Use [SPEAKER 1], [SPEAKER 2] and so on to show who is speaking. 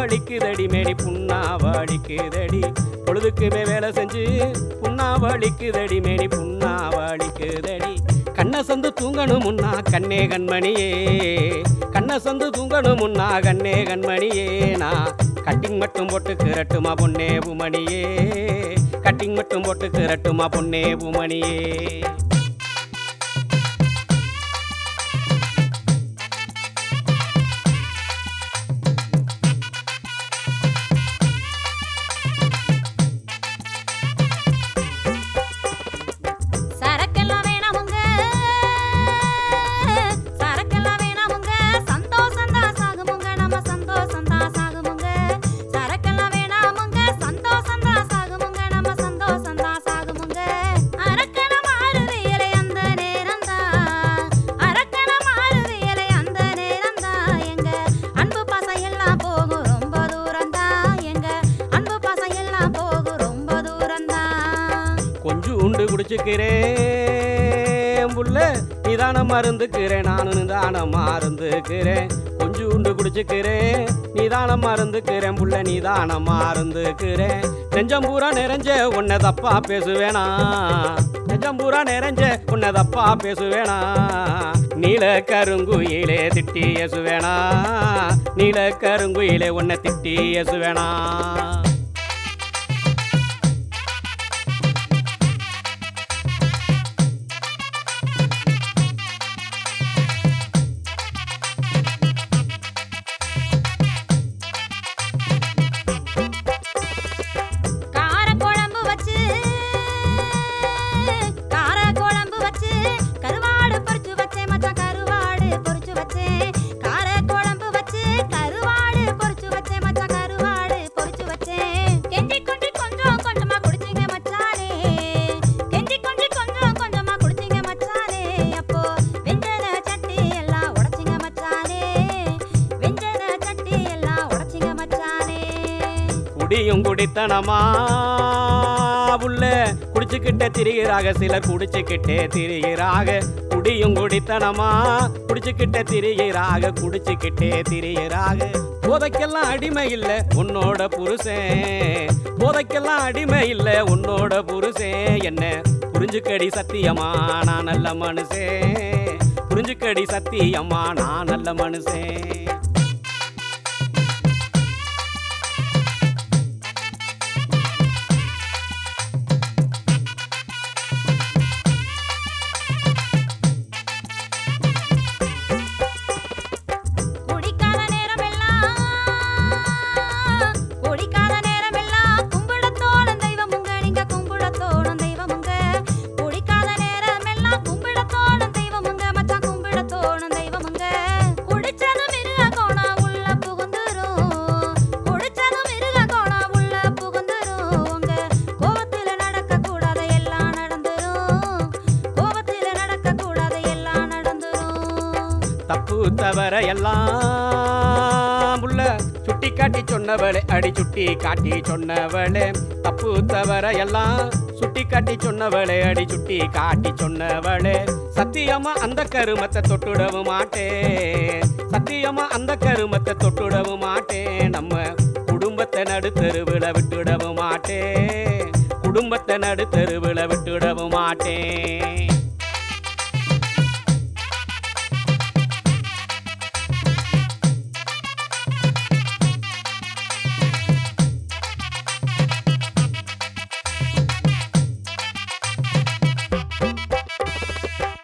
[SPEAKER 1] பொழுதுக்குமே மேடி புண்ணாவளிக்குதடி பொழுதுக்குமே வேலை செஞ்சு புண்ணாவளிக்குதடி மேடி புண்ணாவளிக்குதடி கண்ணை சந்து தூங்கணும் முன்னா கண்ணே கண்மணியே. கண்ணை சந்து தூங்கணும் முன்னா கண்ணே கண்மணியே. நான் கட்டிங் மட்டும் போட்டு கிரட்டுமா பொன்னே பூமணியே கட்டிங் மட்டும் போட்டு கிரட்டுமா பொன்னே பூமணியே கொஞ்சம் உண்டு குடிச்சுக்கிறேன். புள்ள நிதானம் மருந்துக்கிறேன் நானும் நிதானம் மருந்துக்கிறேன் கொஞ்சம் உண்டு குடிச்சுக்கிறேன். நிதானம் மருந்துக்கிறேன் புள்ள நிதானம் மருந்துக்கிறேன் நெஞ்சம் பூரா நிறைஞ்ச உன்னை தப்பா பேசுவேனா? நெஞ்சம் பூரா நிறைஞ்ச உன்னை தப்பா பேசுவேனா? நீல கருங்குயிலே திட்டி எசுவேனா நீல கருங்குயிலே உன்னை திட்டி எசுவேனா குடியும் குடித்தனமா? உள்ள குடிச்சுக்கிட்ட திரிகிறாக சிலர் குடிச்சுக்கிட்டே திரிகிறாக. குடியும் குடித்தனமா? குடிச்சுக்கிட்ட திரிகிறாக குடிச்சுக்கிட்டே திரிகிறாக. போதைக்கெல்லாம் அடிமை இல்லை உன்னோட புருஷன். போதைக்கெல்லாம் அடிமை இல்லை உன்னோட புருஷன். என்ன? புரிஞ்சுக்கடி சத்தியமா? நான் நல்ல மனுஷன். புரிஞ்சுக்கடி சத்தியம்மா நான் நல்ல மனுஷன். தப்பு தவற எல்லாம் உள்ள சுட்டி காட்டி சொன்னவளே அடி சுட்டி காட்டி சொன்னவளே. தப்பு தவற எல்லாம் சுட்டி காட்டி சொன்னவளே அடி சுட்டி காட்டி சொன்னவளே. சத்தியமா அந்த கருமத்தை தொட்டுடவும் மாட்டேன். சத்தியமா அந்த கருமத்தை தொட்டுடவும் மாட்டேன். நம்ம குடும்பத்தை நடுத்தருவில விட்டுடவும் மாட்டேன். குடும்பத்தை நடுத்தருவில விட்டுடவும் மாட்டேன்.